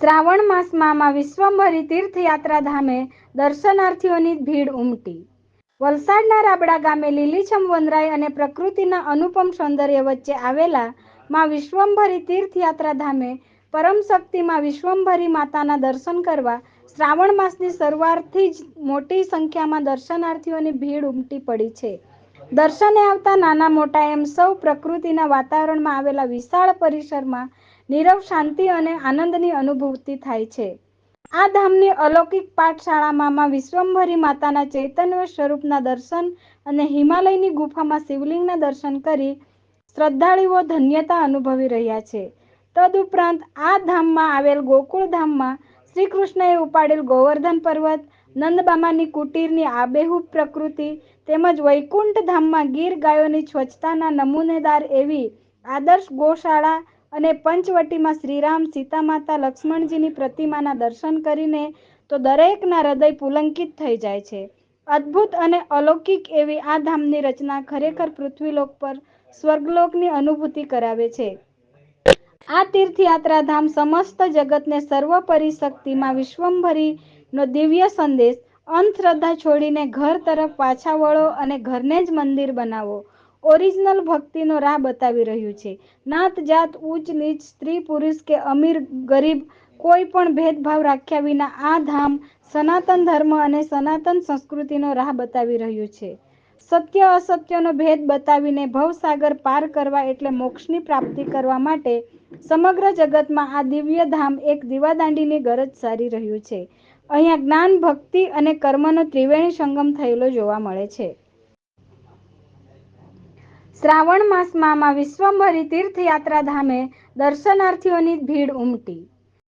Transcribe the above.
શ્રાવણ માસમાં માં તીર્થયાત્રા ધામે દર્શનાર્થીઓની ભીડ ઉમટી. વલસાડના રાબડા ગામે લીલીછમ વનરાય અને પ્રકૃતિના અનુપમ સૌંદર્ય વચ્ચે આવેલા માં વિશ્વંભરી તીર્થયાત્રા ધામે પરમ શક્તિમાં વિશ્વંભરી માતાના દર્શન કરવા શ્રાવણ માસની શરૂઆતથી જ મોટી સંખ્યામાં દર્શનાર્થીઓની ભીડ ઉમટી પડી છે. દર્શને આવતા નાના મોટા એમ સૌ પ્રકૃતિના વાતાવરણમાં આવેલા વિશાળ પરિસરમાં નીરવ શાંતિ અને આનંદની અનુભૂતિ થાય છે. આ ધામની અલૌકિક પાઠશાળામાં માં વિશ્વંભરી માતાના ચૈતન્ય સ્વરૂપના દર્શન અને હિમાલયની ગુફામાં શિવલિંગના દર્શન કરી શ્રદ્ધાળુઓ ધન્યતા અનુભવી રહ્યા છે. તદુપરાંત આ ધામમાં આવેલ ગોકુળ ધામમાં શ્રી કૃષ્ણએ ઉપાડેલ ગોવર્ધન પર્વત, નંદબામાની કુટીરની આબેહૂબ પ્રકૃતિ તેમજ વૈકુંઠ ધામમાં ગીર ગાયોની સ્વચ્છતાના નમૂનેદાર એવી આદર્શ ગૌશાળા અને પંચવટીમાં શ્રીરામ સીતા માતા લક્ષ્મણજીની પ્રતિમાના દર્શન કરીને તો દરેકના હૃદય પુલંકિત થઈ જાય છે. અદ્ભુત અને અલૌકિક એવી આ ધામની રચના ખરેખર પૃથ્વીલોક પર સ્વર્ગલોકની અનુભૂતિ કરાવે છે. આ તીર્થયાત્રા ધામ સમસ્ત જગતને સર્વોપરી શક્તિમાં વિશ્વંભરીનો દિવ્ય સંદેશ, અંધશ્રદ્ધા છોડીને ઘર તરફ પાછા વળો અને ઘરને જ મંદિર બનાવો. ઓરિજિનલ ભક્તિનો રાહ બતાવી રહ્યું છે. નાત જાત ઉચ્ચ નીચ સ્ત્રી પુરુષ કે અમીર ગરીબ કોઈ પણ ભેદભાવ રાખ્યા વિના આ ધામ સનાતન ધર્મ અને સનાતન સંસ્કૃતિનો રાહ બતાવી રહ્યું છે. સત્ય અસત્યનો ભેદ બતાવીને ભવસાગર પાર કરવા એટલે મોક્ષની પ્રાપ્તિ કરવા માટે સમગ્ર જગતમાં આ દિવ્ય ધામ એક દીવાદાંડીની ગરજ સારી રહ્યું છે. અહીંયા જ્ઞાન ભક્તિ અને કર્મનો ત્રિવેણી સંગમ થયેલો જોવા મળે છે. શ્રાવણ માસમાં વિશ્વંભરી તીર્થયાત્રા ધામે દર્શનાર્થીઓની ભીડ ઉમટી.